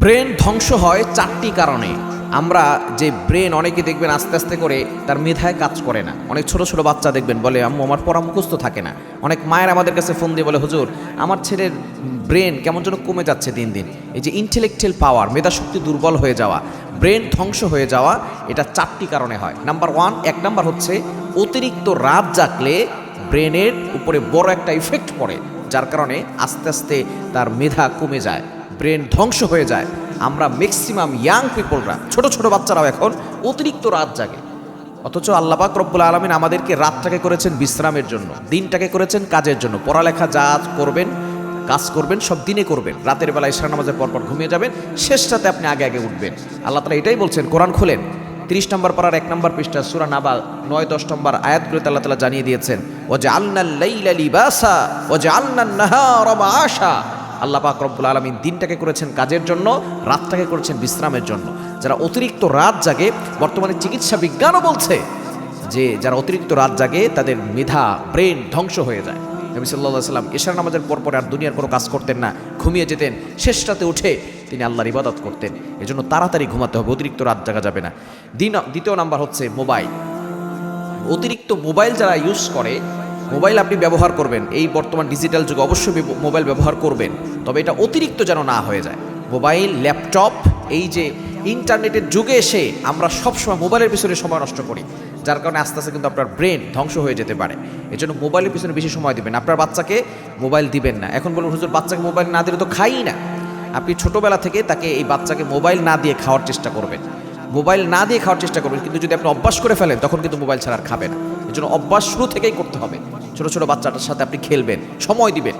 Brain ধ্বংস হয় চারটি কারণে। আমরা যে ব্রেন অনেকে দেখবেন আস্তে আস্তে করে তার মেধায় কাজ করে না। অনেক ছোট ছোট বাচ্চা দেখবেন বলে, আম্মু, আমার পড়া মুখস্থ থাকে না। অনেক মায়ের আমাদের কাছে ফোন দিয়ে বলে, হুজুর, আমার ছেলের ব্রেন কেমন যেন কমে যাচ্ছে দিন দিন। এই যে ইন্টেলেকচুয়াল পাওয়ার মেধাশক্তি দুর্বল হয়ে যাওয়া, ব্রেন ধ্বংস হয়ে যাওয়া, এটা চারটি কারণে হয়। নাম্বার ওয়ান এক নাম্বার হচ্ছে অতিরিক্ত রাত জাগলে ব্রেনের উপরে বড় একটা ইফেক্ট পড়ে, যার কারণে আস্তে আস্তে তার মেধা কমে যায়। ব্রেন ধ্বংস হয়ে যায়। আমরা ম্যাক্সিমাম ইয়াং পিপলরা ছোট ছোট বাচ্চারাও এখন অতিরিক্ত রাত জাগে। অথচ আল্লাপাক রব্বুল আলমিন আমাদেরকে রাতটাকে করেছেন বিশ্রামের জন্য, দিনটাকে করেছেন কাজের জন্য। পড়ালেখা যা করবেন, কাজ করবেন, সব দিনে করবেন। রাতের বেলা ইশরা নামাজের পরপর ঘুমিয়ে যাবেন, শেষটাতে আপনি আগে আগে উঠবেন। আল্লাহ তালা এটাই বলছেন, কোরআন খোলেন। তিরিশ নম্বর পাড়ার এক নম্বর পৃষ্ঠা, সুরা নাবা নয়, দশ নম্বর আয়াতগুলোতে আল্লাহ তালা জানিয়ে দিয়েছেন ও যে আল্লাহ ও যে আল্লাহ আল্লাহ পাক রব্বুল আলমিন দিনটাকে করেছেন কাজের জন্য, রাতটাকে করেছেন বিশ্রামের জন্য। যারা অতিরিক্ত রাত জাগে, বর্তমানে চিকিৎসা বিজ্ঞানও বলছে যে যারা অতিরিক্ত রাত জাগে, তাদের মেধা, ব্রেন ধ্বংস হয়ে যায়। নবী সাল্লাহ সাল্লাম এশার নামাজের পর পরে আর দুনিয়ার কোনো কাজ করতেন না, ঘুমিয়ে যেতেন। শেষটাতে উঠে তিনি আল্লাহর ইবাদত করতেন। এজন্য তাড়াতাড়ি ঘুমাতে হবে, অতিরিক্ত রাত জাগা যাবে না। দ্বিতীয় নাম্বার হচ্ছে মোবাইল। অতিরিক্ত মোবাইল যারা ইউজ করে মোবাইল আপনি ব্যবহার করবেন, এই বর্তমান ডিজিটাল যুগে অবশ্যই মোবাইল ব্যবহার করবেন, তবে এটা অতিরিক্ত যেন না হয়ে যায়। মোবাইল, ল্যাপটপ, এই যে ইন্টারনেটের যুগে এসে আমরা সবসময় মোবাইলের পিছনে সময় নষ্ট করি, যার কারণে আস্তে আস্তে কিন্তু আপনার ব্রেন ধ্বংস হয়ে যেতে পারে। এই জন্য মোবাইলের পিছনে বেশি সময় দিবেন, আপনার বাচ্চাকে মোবাইল দিবেন না। এখন বলুন, হুজুর, বাচ্চাকে মোবাইল না দিলে তো খাই না। আপনি ছোটোবেলা থেকে তাকে এই বাচ্চাকে মোবাইল না দিয়ে খাওয়ার চেষ্টা করবেন। মোবাইল না দিয়ে খাওয়ার চেষ্টা করবেন, কিন্তু যদি আপনি অভ্যাস করে ফেলেন, তখন কিন্তু মোবাইল ছাড়া আর খাবে না। এই জন্য অভ্যাস শুরু থেকেই করতে হবে। ছোটো ছোটো বাচ্চাটার সাথে আপনি খেলবেন, সময় দিবেন।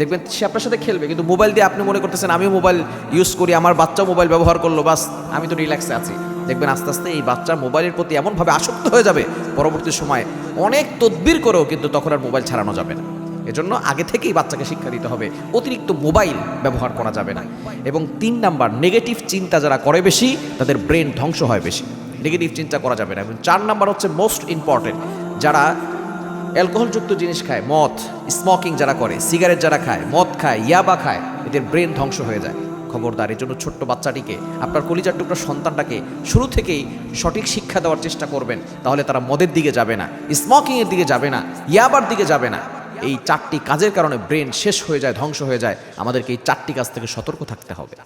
দেখবেন সে আপনার সাথে খেলবে, কিন্তু মোবাইল দিয়ে আপনি মনে করতেছেন, আমিও মোবাইল ইউজ করি, আমার বাচ্চাও মোবাইল ব্যবহার করল, বাস আমি তো রিল্যাক্সে আছি। দেখবেন আস্তে আস্তে এই বাচ্চা মোবাইলের প্রতি এমনভাবে আসক্ত হয়ে যাবে। পরবর্তী সময়ে অনেক তদবির করেও কিন্তু তখন আর মোবাইল ছাড়ানো যাবে না। এজন্য আগে থেকেই বাচ্চাকে শিক্ষা দিতে হবে। অতিরিক্ত মোবাইল ব্যবহার করা যাবে না। এবং তিন নাম্বার নেগেটিভ চিন্তা যারা করে বেশি, তাদের ব্রেন ধ্বংস হয় বেশি। নেগেটিভ চিন্তা করা যাবে না। এবং চার নাম্বার হচ্ছে মোস্ট ইম্পর্টেন্ট যারা অ্যালকোহলযুক্ত জিনিস খায়, মদ স্মোকিং যারা করে সিগারেট যারা খায়, মদ খায়, ইয়াবা খায়, এদের ব্রেন ধ্বংস হয়ে যায়। খবরদার এই জন্য ছোট্ট বাচ্চাটিকে, আপনার কলিজার টুকরা সন্তানটাকে শুরু থেকেই সঠিক শিক্ষা দেওয়ার চেষ্টা করবেন, তাহলে তারা মদের দিকে যাবে না স্মোকিংয়ের দিকে যাবে না, ইয়াবার দিকে যাবে না। এই চারটি কাজের কারণে ব্রেন শেষ হয়ে যায়, ধ্বংস হয়ে যায়। আমাদেরকে এই চারটি কাজ থেকে সতর্ক থাকতে হবে।